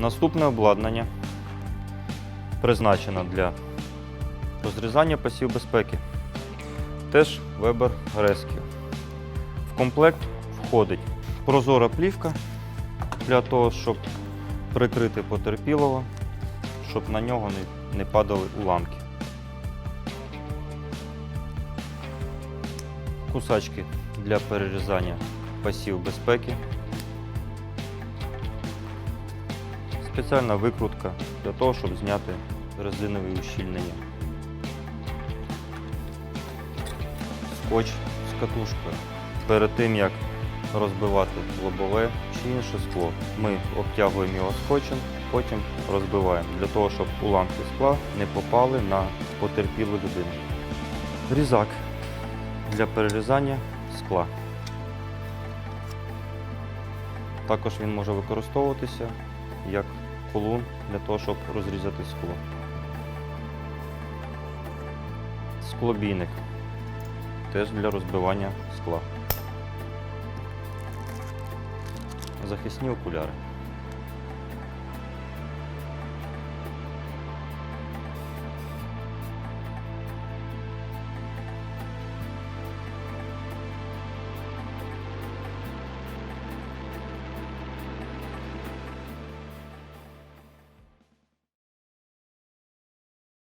Наступне обладнання призначено для розрізання пасів безпеки. Теж Weber Rescue. В комплект входить прозора плівка для того, щоб прикрити потерпілого, щоб на нього не, падали уламки. Кусачки для перерізання пасів безпеки. Спеціальна викрутка для того, щоб зняти резинові ущільнення. Скотч з катушкою. Перед тим як розбивати лобове чи інше скло, ми обтягуємо його скотчем, потім розбиваємо для того, щоб уламки скла не попали на потерпілу людину. Різак для перерізання скла. Також він може використовуватися як колун для того, щоб розрізати скло. Склобійник теж для розбивання скла. Захисні окуляри.